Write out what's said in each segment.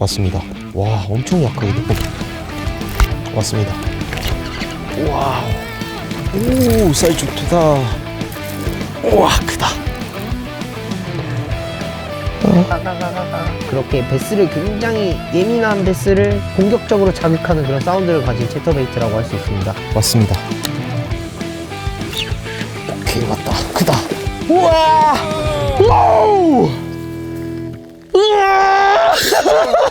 왔습니다. 와, 엄청 약하게 느낌. 왔습니다. 와, 오, 사이즈 좋다. 와, 크다. 그렇게 베스를 굉장히 예민한 베스를 공격적으로 자극하는 그런 사운드를 가진 채터베이트라고 할 수 있습니다. 왔습니다. 오케이, 왔다. 크다. 우와! 와우! 우와!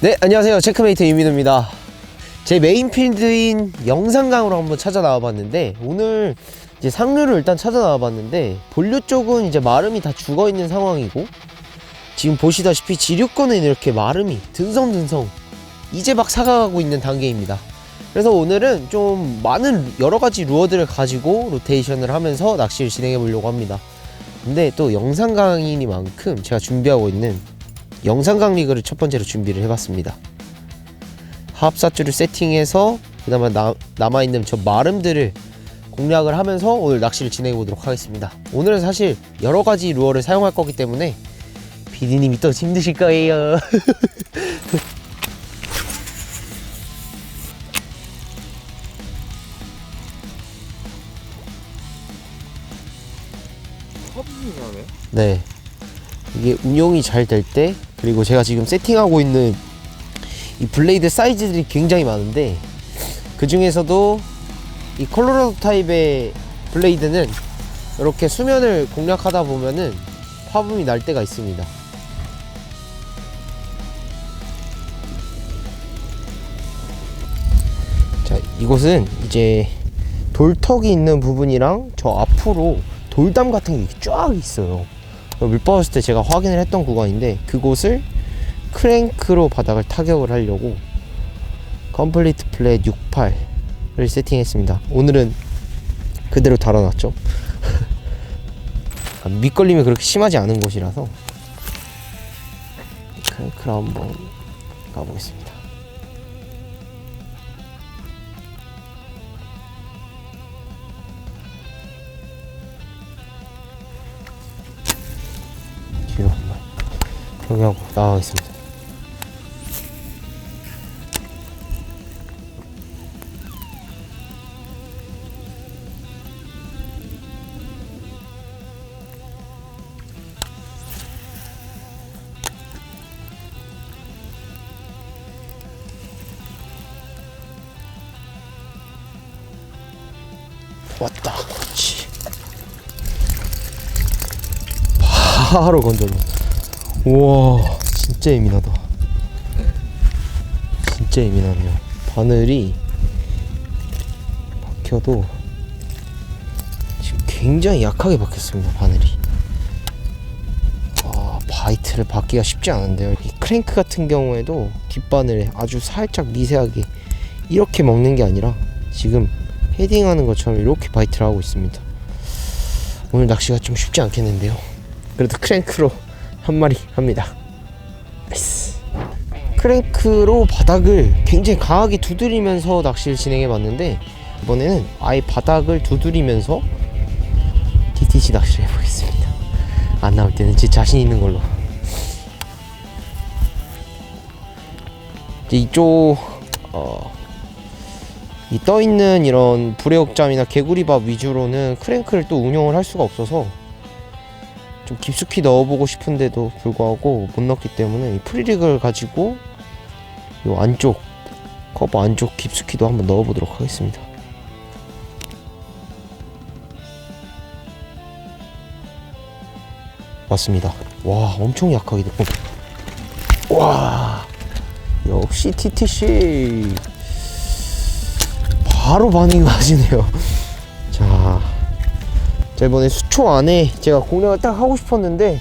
네, 안녕하세요. 체크메이트 유민호입니다. 제 메인 필드인 영산강으로 한번 찾아 나와 봤는데 오늘 이제 상류를 일단 찾아 나와 봤는데 본류 쪽은 이제 마름이 다 죽어 있는 상황이고 지금 보시다시피 지류권은 이렇게 마름이 든성든성 이제 막 사가고 있는 단계입니다. 그래서 오늘은 좀 많은 여러 가지 루어들을 가지고 로테이션을 하면서 낚시를 진행해 보려고 합니다. 근데 또 영상강이니만큼 제가 준비하고 있는 영상 강 리그를 첫 번째로 준비를 해봤습니다. 합사줄을 세팅해서 그다음에 나, 남아있는 저 마름들을 공략을 하면서 오늘 낚시를 진행해 보도록 하겠습니다. 오늘은 사실 여러 가지 루어를 사용할 거기 때문에 비디님이 또 힘드실 거예요. 네. 이게 운용이 잘 될 때, 그리고 제가 지금 세팅하고 있는 이 블레이드 사이즈들이 굉장히 많은데, 그 중에서도 이 콜로라도 타입의 블레이드는 이렇게 수면을 공략하다 보면은 화분이 날 때가 있습니다. 자, 이곳은 이제 돌턱이 있는 부분이랑 저 앞으로 돌담 같은 게 쫙 있어요. 물 빠졌을 때 제가 확인을 했던 구간인데 그곳을 크랭크로 바닥을 타격을 하려고 컴플리트 플랫 68을 세팅했습니다. 오늘은 그대로 달아놨죠. 아, 밑걸림이 그렇게 심하지 않은 곳이라서 크랭크로 한번 가보겠습니다. 평하고 나가겠습니다. 왔다. 그렇지. 바로 건져놓. 우와, 진짜 예민하다. 진짜 예민하네요. 바늘이 박혀도 지금 굉장히 약하게 박혔습니다. 바늘이. 와, 바이트를 받기가 쉽지 않은데요. 이 크랭크 같은 경우에도 뒷바늘에 아주 살짝 미세하게 이렇게 먹는 게 아니라 지금 헤딩하는 것처럼 이렇게 바이트를 하고 있습니다. 오늘 낚시가 좀 쉽지 않겠는데요. 그래도 크랭크로 한 마리 합니다. 나이스. 크랭크로 바닥을 굉장히 강하게 두드리면서 낚시를 진행해 봤는데 이번에는 아예 바닥을 두드리면서 DTC 낚시를 해보겠습니다. 안 나올 때는 제 자신 있는 걸로. 이쪽 어, 이 떠 있는 이런 불의옥잠이나 개구리밥 위주로는 크랭크를 또 운영을 할 수가 없어서 좀 깊숙이 넣어보고 싶은데도 불구하고 못 넣기 때문에 이 프리릭을 가지고 이 안쪽 커버 안쪽 깊숙이도 한번 넣어보도록 하겠습니다. 맞습니다. 와 엄청 약하게 됐고 와 역시 TTC 바로 반응이 맞으네요. 자, 자 이번에 수 초 안에 제가 공략을 딱 하고 싶었는데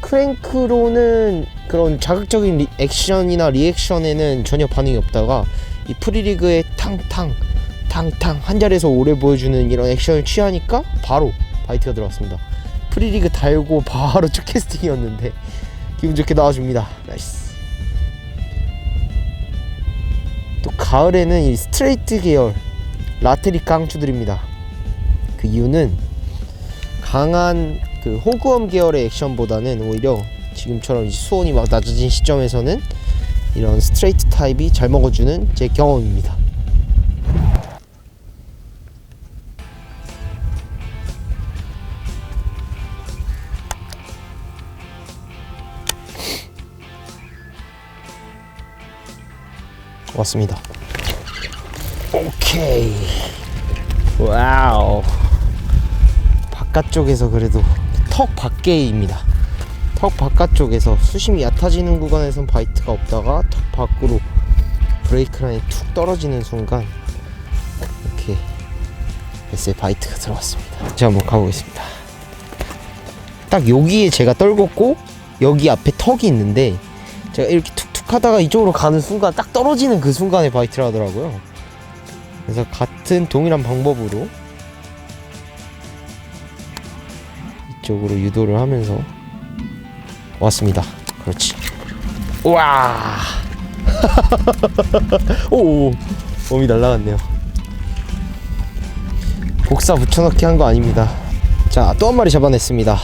크랭크로는 그런 자극적인 리, 액션이나 리액션에는 전혀 반응이 없다가 이 프리리그의 탕탕 탕탕 한 자리에서 오래 보여주는 이런 액션을 취하니까 바로 바이트가 들어왔습니다. 프리리그 달고 바로 첫 캐스팅이었는데 기분 좋게 나와줍니다. 나이스. 또 가을에는 이 스트레이트 계열 라테리 깡추들입니다. 그 이유는 강한 그 호구엄 계열의 액션보다는 오히려 지금처럼 수온이 막 낮아진 시점에서는 이런 스트레이트 타입이 잘 먹어주는 제 경험입니다. 왔습니다. 오케이. 와우. 바깥쪽에서 그래도 턱 밖에입니다. 턱 바깥쪽에서 수심이 얕아지는 구간에선 바이트가 없다가 턱 밖으로 브레이크 라인이 툭 떨어지는 순간 이렇게 베스에 바이트가 들어왔습니다. 제가 한번 가보겠습니다. 딱 여기에 제가 떨궜고 여기 앞에 턱이 있는데 제가 이렇게 툭툭 하다가 이쪽으로 가는 순간 딱 떨어지는 그 순간에 바이트를 하더라고요. 그래서 같은 동일한 방법으로 쪽으로 유도를 하면서 왔습니다. 그렇지. 우와. 오, 몸이 날라갔네요. 복사 붙여넣기 한 거 아닙니다. 자, 또 한 마리 잡아냈습니다.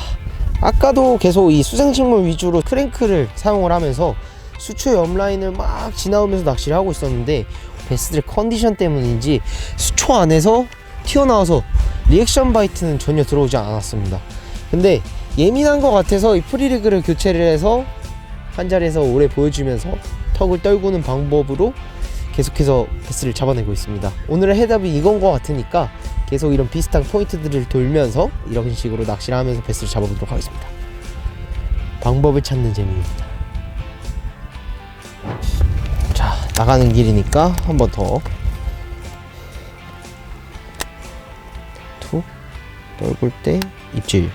아까도 계속 이 수생식물 위주로 크랭크를 사용을 하면서 수초 옆라인을 막 지나오면서 낚시를 하고 있었는데 베스들의 컨디션 때문인지 수초 안에서 튀어나와서 리액션 바이트는 전혀 들어오지 않았습니다. 근데 예민한 것 같아서 이 프리리그를 교체를 해서 한 자리에서 오래 보여주면서 턱을 떨구는 방법으로 계속해서 베스를 잡아내고 있습니다. 오늘의 해답이 이건 것 같으니까 계속 이런 비슷한 포인트들을 돌면서 이런 식으로 낚시를 하면서 베스를 잡아보도록 하겠습니다. 방법을 찾는 재미입니다. 자, 나가는 길이니까 한 번 더. 툭, 떨굴 때 입질.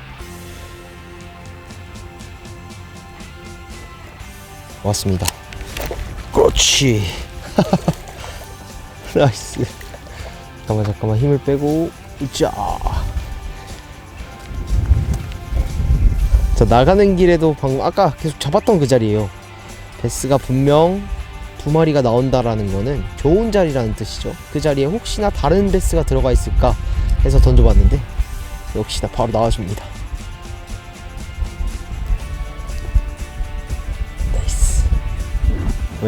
왔습니다. 그렇지. 나이스. 잠깐만 잠깐만 힘을 빼고 자. 자 나가는 길에도 방금 아까 계속 잡았던 그 자리예요. 베스가 분명 두 마리가 나온다라는 거는 좋은 자리라는 뜻이죠. 그 자리에 혹시나 다른 베스가 들어가 있을까 해서 던져봤는데 역시나 바로 나와줍니다.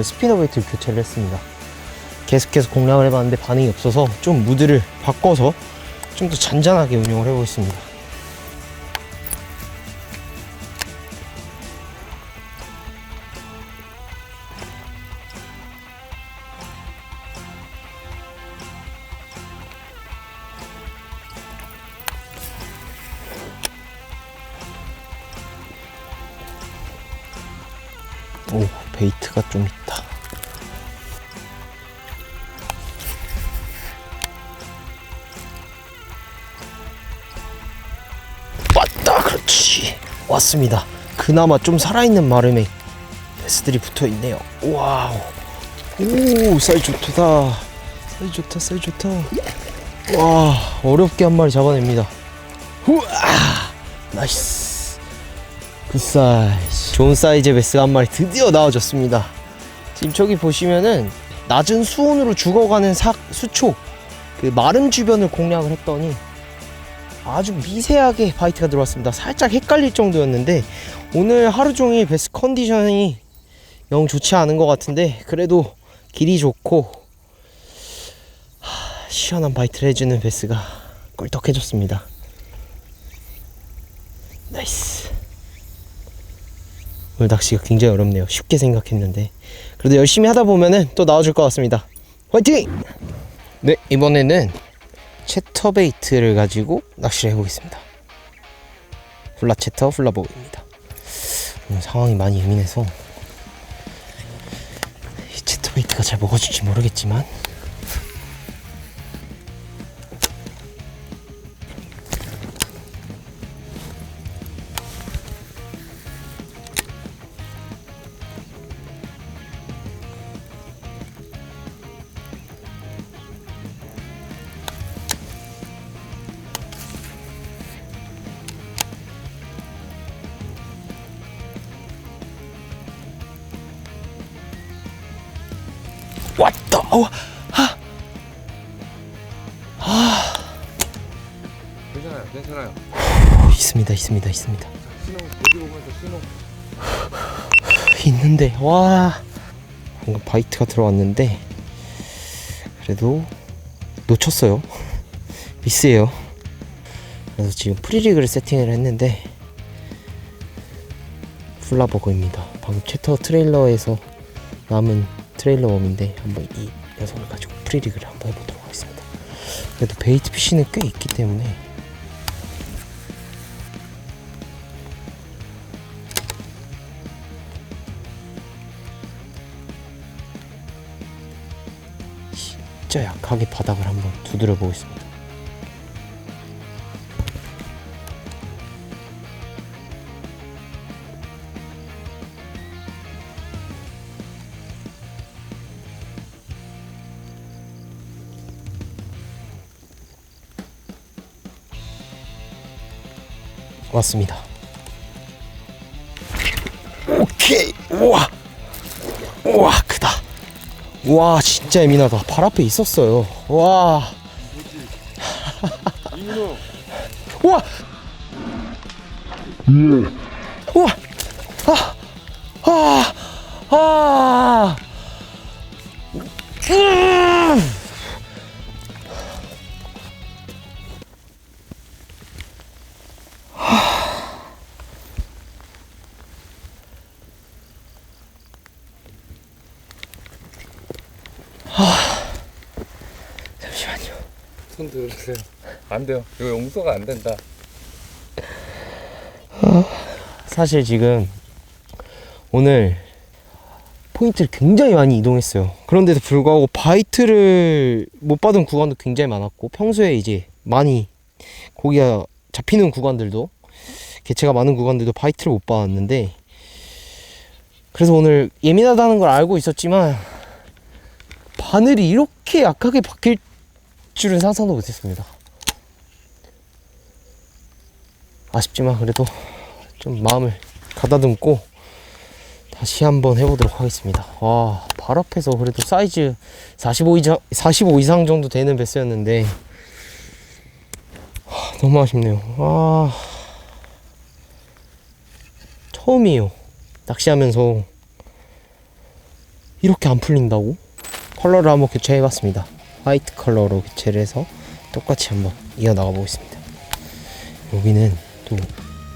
스피너 베이트를 교체를 했습니다. 계속해서 공략을 해봤는데 반응이 없어서 좀 무드를 바꿔서 좀 더 잔잔하게 운영을 해보겠습니다. 베이트가 좀 있다. 왔다 그렇지. 왔습니다. 그나마 좀 살아있는 마름에 베스들이 붙어 있네요. 와우. 오 사이즈 좋다. 사이즈 좋다 사이즈 좋다. 와 어렵게 한 마리 잡아냅니다. 우와! 나이스 굿 사이즈 좋은 사이즈의 베스가 한 마리 드디어 나와줬습니다 지금 저기 보시면은 낮은 수온으로 죽어가는 삭, 수초 그 마름 주변을 공략을 했더니 아주 미세하게 바이트가 들어왔습니다. 살짝 헷갈릴 정도였는데 오늘 하루 종일 베스 컨디션이 영 좋지 않은 것 같은데 그래도 길이 좋고 하, 시원한 바이트를 해주는 베스가 꿀떡해줬습니다. 나이스. 오늘 낚시가 굉장히 어렵네요. 쉽게 생각했는데 그래도 열심히 하다 보면은 또 나와줄 것 같습니다. 화이팅! 네 이번에는 채터베이트를 가지고 낚시를 해보겠습니다. 훌라채터 훌라보입니다. 오늘 상황이 많이 예민해서 이 채터베이트가 잘 먹어줄지 모르겠지만 어, 하. 괜찮아요, 괜찮아요. 이 있습니다 있습니다 있습니다. 있는데 와. 방금 바이트가 들어왔는데 그래도 놓쳤어요. 미스예요. 그래서 지금 프리리그를 세팅을 했는데 플라버거입니다. 방금 챕터 트레일러에서 남은 트레일러 웜인데 한번 이 녀석을 가지고 프리리그를 한번 해보도록 하겠습니다 그래도 베이트 피쉬는 꽤 있기 때문에 진짜 약하게 바닥을 한번 두드려 보겠습니다. 왔습니다. 오케이. 우와. 우와, 크다. 와 진짜 예민하다 발 앞에 있었어요 와 우와 우와 안 돼요. 이거 용서가 안 된다. 사실 지금 오늘 포인트를 굉장히 많이 이동했어요. 그런데도 불구하고 바이트를 못 받은 구간도 굉장히 많았고 평소에 이제 많이 고기가 잡히는 구간들도 개체가 많은 구간들도 바이트를 못 받았는데 그래서 오늘 예민하다는 걸 알고 있었지만 바늘이 이렇게 약하게 박힐 줄은 상상도 못했습니다. 아쉽지만 그래도 좀 마음을 가다듬고 다시 한번 해보도록 하겠습니다. 와, 발 앞에서 그래도 사이즈 45 이상, 45 이상 정도 되는 베스였는데 하, 너무 아쉽네요. 와, 처음이에요. 낚시하면서 이렇게 안 풀린다고? 컬러를 한번 교체해봤습니다. 화이트 컬러로 교체를 해서 똑같이 한번 이어나가 보겠습니다. 여기는 또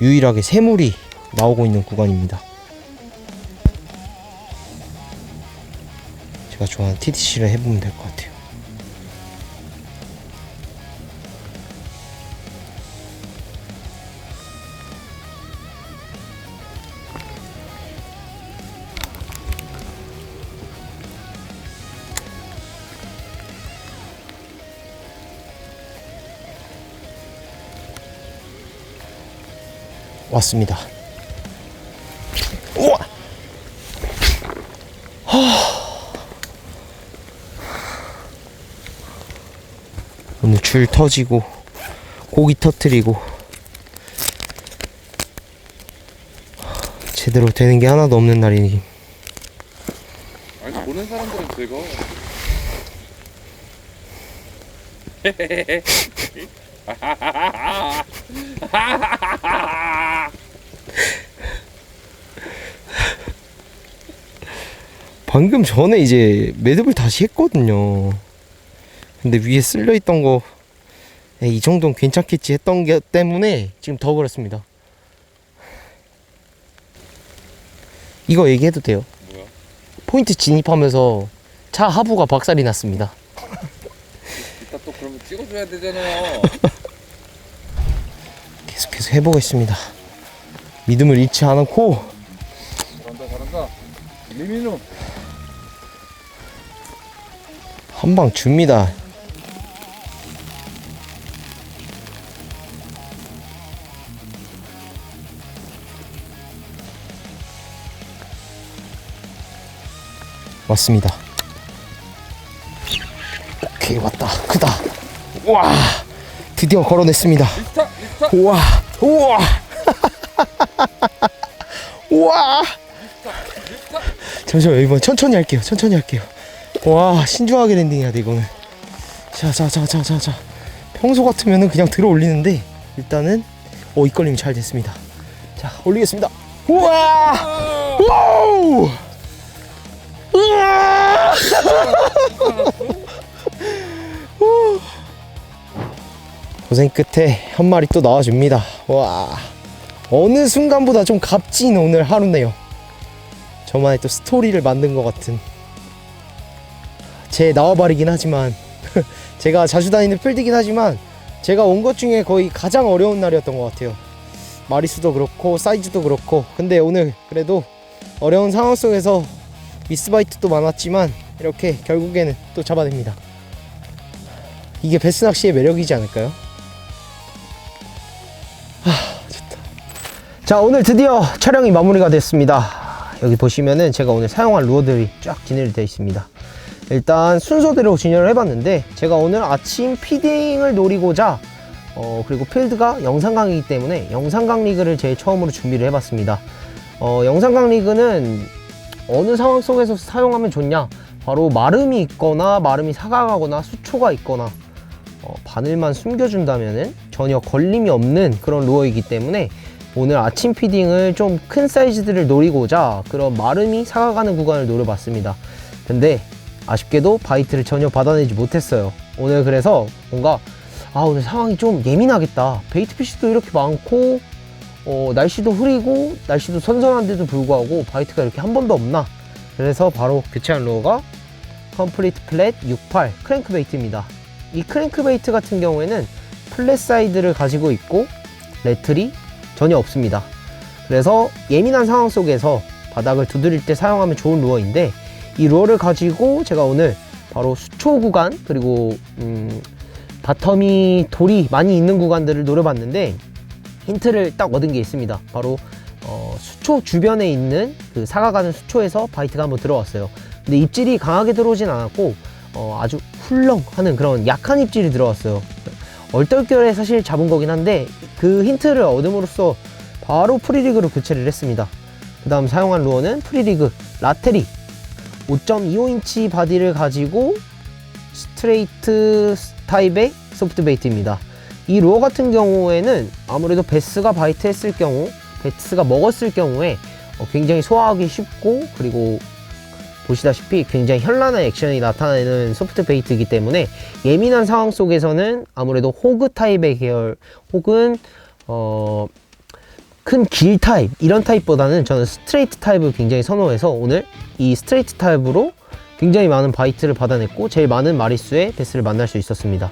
유일하게 새물이 나오고 있는 구간입니다. 제가 좋아하는 TTC를 해보면 될 것 같아요. 왔습니다. 우와! 오늘 줄 터지고 고기 터트리고 제대로 되는 게 하나도 없는 날이니 아니 보는 사람들은 즐거 방금 전에 이제 매듭을 다시 했거든요. 근데 위에 쓸려 있던 거, 에이, 이 정도는 괜찮겠지 했던 게 때문에 지금 더 그렇습니다. 이거 얘기해도 돼요? 뭐야? 포인트 진입하면서 차 하부가 박살이 났습니다. 이따 또 그러면 찍어줘야 되잖아요. 계속해서 해보겠습니다. 믿음을 잃지 않고 잘한다 잘한다. 미민우. 한방 줍니다. 왔습니다. 오케이 왔다. 크다. 와! 드디어 걸어냈습니다. 우와! 우와! 우와! 잠시만 이번 천천히 할게요. 천천히 할게요 와 신중하게 랜딩 해야 돼 이거는. 자자자자 자자. 평소 같으면은 그냥 들어 올리는데 일단은 오 이끌림이 잘 됐습니다. 자 올리겠습니다. 우와! 와우! 우와! 우. 고생 끝에 한 마리 또 나와줍니다. 와. 어느 순간보다 좀 값진 오늘 하루네요. 저만의 또 스토리를 만든 것 같은 제 나와바리긴 하지만 제가 자주 다니는 필드긴 하지만 제가 온 것 중에 거의 가장 어려운 날이었던 것 같아요. 마리수도 그렇고 사이즈도 그렇고 근데 오늘 그래도 어려운 상황 속에서 미스바이트도 많았지만 이렇게 결국에는 또 잡아냅니다. 이게 베스 낚시의 매력이지 않을까요? 자 오늘 드디어 촬영이 마무리가 됐습니다. 여기 보시면은 제가 오늘 사용한 루어들이 쫙 진열이 되어 있습니다 일단 순서대로 진열을 해봤는데 제가 오늘 아침 피딩을 노리고자 어 그리고 필드가 영상강이기 때문에 영상강 리그를 제일 처음으로 준비를 해봤습니다 어 영상강 리그는 어느 상황 속에서 사용하면 좋냐 바로 마름이 있거나 마름이 사각하거나 수초가 있거나 어, 바늘만 숨겨준다면은 전혀 걸림이 없는 그런 루어이기 때문에 오늘 아침 피딩을 좀 큰 사이즈들을 노리고자 그런 마름이 사가가는 구간을 노려봤습니다. 근데 아쉽게도 바이트를 전혀 받아내지 못했어요. 오늘 그래서 뭔가 아 오늘 상황이 좀 예민하겠다. 베이트 피쉬도 이렇게 많고 어, 날씨도 흐리고 날씨도 선선한데도 불구하고 바이트가 이렇게 한 번도 없나? 그래서 바로 교체한 루어가 컴플리트 플랫 68 크랭크 베이트입니다. 이 크랭크 베이트 같은 경우에는 플랫 사이드를 가지고 있고 레틀이 전혀 없습니다. 그래서 예민한 상황 속에서 바닥을 두드릴 때 사용하면 좋은 루어인데 이 루어를 가지고 제가 오늘 바로 수초 구간 그리고 음, 바텀이 돌이 많이 있는 구간들을 노려봤는데 힌트를 딱 얻은 게 있습니다. 바로 어, 수초 주변에 있는 그 사가가는 수초에서 바이트가 한번 들어왔어요. 근데 입질이 강하게 들어오진 않았고 어, 아주 훌렁하는 그런 약한 입질이 들어왔어요. 얼떨결에 사실 잡은 거긴 한데 그 힌트를 얻음으로써 바로 프리리그로 교체를 했습니다. 그 다음 사용한 루어는 프리리그 라테리 5.25인치 바디를 가지고 스트레이트 타입의 소프트 베이트입니다. 이 루어 같은 경우에는 아무래도 베스가 바이트 했을 경우 베스가 먹었을 경우에 어, 굉장히 소화하기 쉽고 그리고 보시다시피 굉장히 현란한 액션이 나타나는 소프트 베이트이기 때문에 예민한 상황 속에서는 아무래도 호그 타입의 계열 혹은 어, 큰 길 타입 이런 타입보다는 저는 스트레이트 타입을 굉장히 선호해서 오늘 이 스트레이트 타입으로 굉장히 많은 바이트를 받아냈고 제일 많은 마리수의 베스를 만날 수 있었습니다.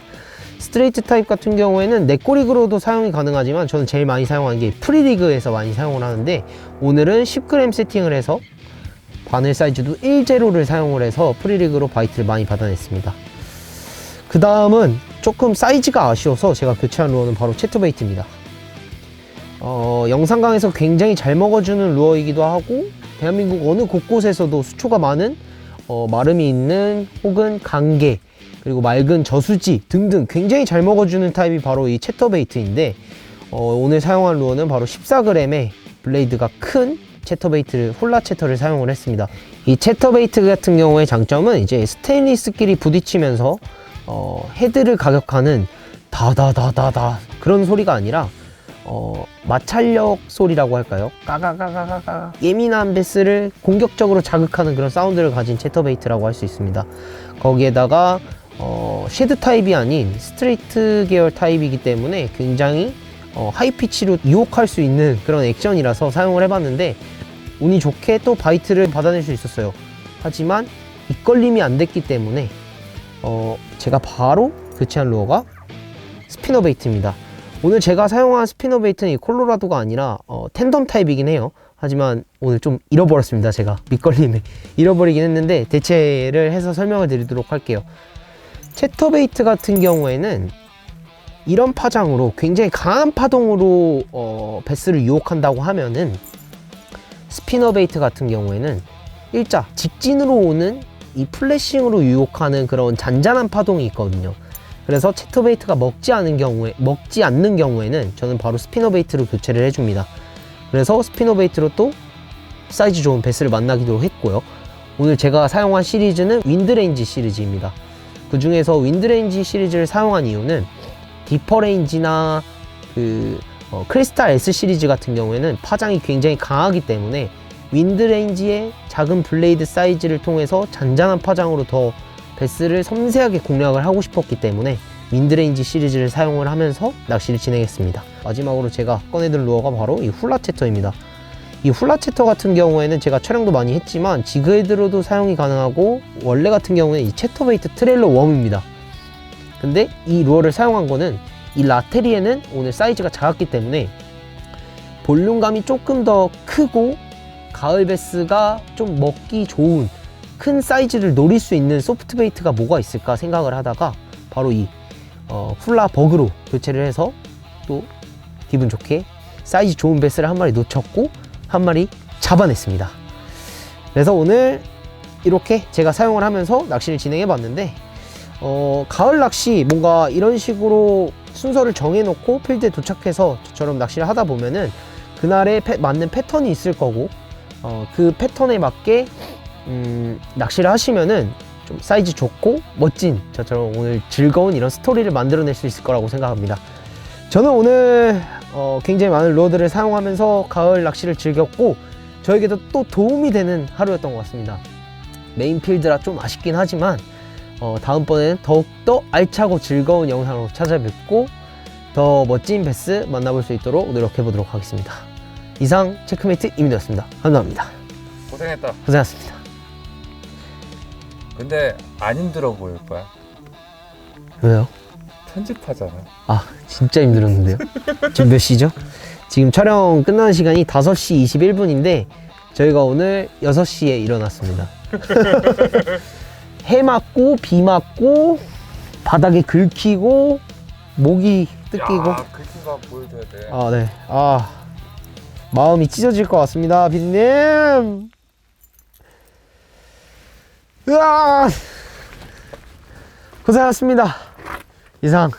스트레이트 타입 같은 경우에는 넷꼬리그로도 사용이 가능하지만 저는 제일 많이 사용하는 게 프리리그에서 많이 사용을 하는데 오늘은 10g 세팅을 해서 바늘 사이즈도 1제로를 사용을 해서 프리리그로 바이트를 많이 받아냈습니다. 그 다음은 조금 사이즈가 아쉬워서 제가 교체한 루어는 바로 채토베이트입니다. 어, 영상강에서 굉장히 잘 먹어주는 루어이기도 하고 대한민국 어느 곳곳에서도 수초가 많은 어, 마름이 있는 혹은 강계 그리고 맑은 저수지 등등 굉장히 잘 먹어주는 타입이 바로 이 채터베이트인데 어, 오늘 사용한 루어는 바로 14g의 블레이드가 큰 채터베이트를 홀라 채터를 사용을 했습니다. 이 채터베이트 같은 경우의 장점은 이제 스테인리스끼리 부딪히면서 어, 헤드를 가격하는 다다다다다 그런 소리가 아니라 어, 마찰력 소리라고 할까요? 까가가가가가 예민한 베스를 공격적으로 자극하는 그런 사운드를 가진 채터베이트라고 할 수 있습니다. 거기에다가 어, 쉐드 타입이 아닌 스트레이트 계열 타입이기 때문에 굉장히 어, 하이 피치로 유혹할 수 있는 그런 액션이라서 사용을 해봤는데 운이 좋게 또 바이트를 받아낼 수 있었어요. 하지만 입걸림이 안 됐기 때문에 어, 제가 바로 교체한 루어가 스피너 베이트입니다. 오늘 제가 사용한 스피너 베이트는 이 콜로라도가 아니라 어, 텐덤 타입이긴 해요. 하지만 오늘 좀 잃어버렸습니다. 제가 밑걸림에 잃어버리긴 했는데 대체를 해서 설명을 드리도록 할게요. 채터 베이트 같은 경우에는 이런 파장으로 굉장히 강한 파동으로 어, 베스를 유혹한다고 하면은 스피너 베이트 같은 경우에는 일자 직진으로 오는 이 플래싱으로 유혹하는 그런 잔잔한 파동이 있거든요. 그래서 채터 베이트가 먹지 않은 경우에 먹지 않는 경우에는 저는 바로 스피너 베이트로 교체를 해줍니다. 그래서 스피너 베이트로 또 사이즈 좋은 베스를 만나기도 했고요. 오늘 제가 사용한 시리즈는 윈드레인지 시리즈입니다. 그 중에서 윈드레인지 시리즈를 사용한 이유는 디퍼 레인지나 그 어, 크리스탈 S 시리즈 같은 경우에는 파장이 굉장히 강하기 때문에 윈드레인지의 작은 블레이드 사이즈를 통해서 잔잔한 파장으로 더 베스를 섬세하게 공략을 하고 싶었기 때문에 윈드레인지 시리즈를 사용을 하면서 낚시를 진행했습니다. 마지막으로 제가 꺼내든 루어가 바로 이 훌라체터입니다. 이 훌라체터 같은 경우에는 제가 촬영도 많이 했지만 지그헤드로도 사용이 가능하고 원래 같은 경우에는 이 채터베이트 트레일러 웜입니다. 근데 이 루어를 사용한 거는 이 라테리에는 오늘 사이즈가 작았기 때문에 볼륨감이 조금 더 크고 가을 베스가 좀 먹기 좋은 큰 사이즈를 노릴 수 있는 소프트 베이트가 뭐가 있을까 생각을 하다가 바로 이 어, 훌라 버그로 교체를 해서 또 기분 좋게 사이즈 좋은 베스를 한 마리 놓쳤고 한 마리 잡아냈습니다. 그래서 오늘 이렇게 제가 사용을 하면서 낚시를 진행해 봤는데 어, 가을 낚시 뭔가 이런 식으로 순서를 정해놓고 필드에 도착해서 저처럼 낚시를 하다 보면은 그날에 패- 맞는 패턴이 있을 거고 어, 그 패턴에 맞게 음, 낚시를 하시면은 좀 사이즈 좋고 멋진 저처럼 오늘 즐거운 이런 스토리를 만들어낼 수 있을 거라고 생각합니다. 저는 오늘 어, 굉장히 많은 루어들을 사용하면서 가을 낚시를 즐겼고 저에게도 또 도움이 되는 하루였던 것 같습니다. 메인 필드라 좀 아쉽긴 하지만 어, 다음번에는 더욱더 알차고 즐거운 영상으로 찾아뵙고 더 멋진 베스 만나볼 수 있도록 노력해 보도록 하겠습니다. 이상 체크메이트 이민이었습니다. 감사합니다. 고생했다. 고생하셨습니다. 근데 안 힘들어 보일 거야. 왜요? 편집하잖아. 아 진짜 힘들었는데요 지금 몇 시죠? 지금 촬영 끝나는 시간이 5시 21분인데 저희가 오늘 6시에 일어났습니다 해 맞고 비 맞고 바닥에 긁히고 목이 뜯기고 야, 글씨가 보여줘야 돼. 아 네. 아 마음이 찢어질 것 같습니다 비디님 으아! 고생하셨습니다. 이상